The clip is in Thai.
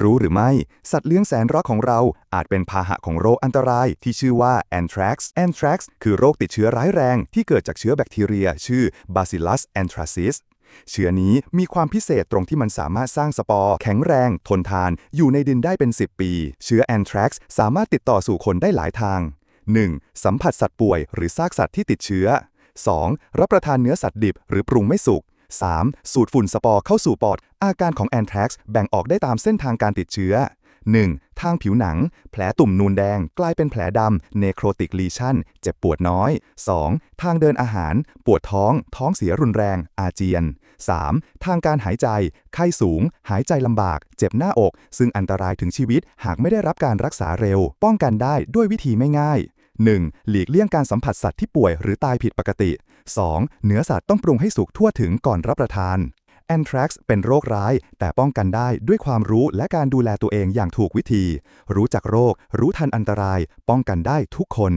รู้หรือไม่ สัตว์เลี้ยงแสนรักของเราอาจเป็นพาหะของโรคอันตรายที่ชื่อว่า anthrax anthrax คือโรคติดเชื้อร้ายแรงที่เกิดจากเชื้อแบคทีเรีย ชื่อ bacillus anthracis เชื้อนี้มีความพิเศษตรงที่มันสามารถสร้างสปอร์แข็งแรง ทนทาน อยู่ในดินได้เป็น 10 ปี เชื้อแอนทรักซ์สามารถติดต่อสู่คนได้หลายทาง 1. สัมผัสสัตว์ป่วยหรือซากสัตว์ที่ติดเชื้อ 2. รับประทานเนื้อสัตว์ดิบหรือปรุงไม่สุก 3. สูดฝุ่นสปอร์เข้าสู่ปอด อาการของแอนแทรกซ์แบ่งออกได้ตามเส้นทางการติดเชื้อ 1. ทางผิวหนัง แผลตุ่มนูนแดง กลายเป็นแผลดำ necrotic lesion เจ็บปวดน้อย 2. ทางเดินอาหาร ปวดท้อง ท้องเสียรุนแรง อาเจียน 3. ทางการหายใจ ไข้สูง หายใจลำบาก เจ็บหน้าอก ซึ่งอันตรายถึงชีวิตหากไม่ได้รับการรักษาเร็ว ป้องกันได้ด้วยวิธีไม่ง่าย 1. หลีกเลี่ยงการสัมผัสสัตว์ที่ป่วยหรือตายผิดปกติ 2. เนื้อสัตว์ต้องปรุงให้สุกทั่วถึงก่อนรับประทานแอนทรักซ์เป็นโรคร้าย แต่ป้องกันได้ด้วยความรู้และการดูแลตัวเองอย่างถูกวิธี รู้จักโรค รู้ทันอันตราย ป้องกันได้ทุกคน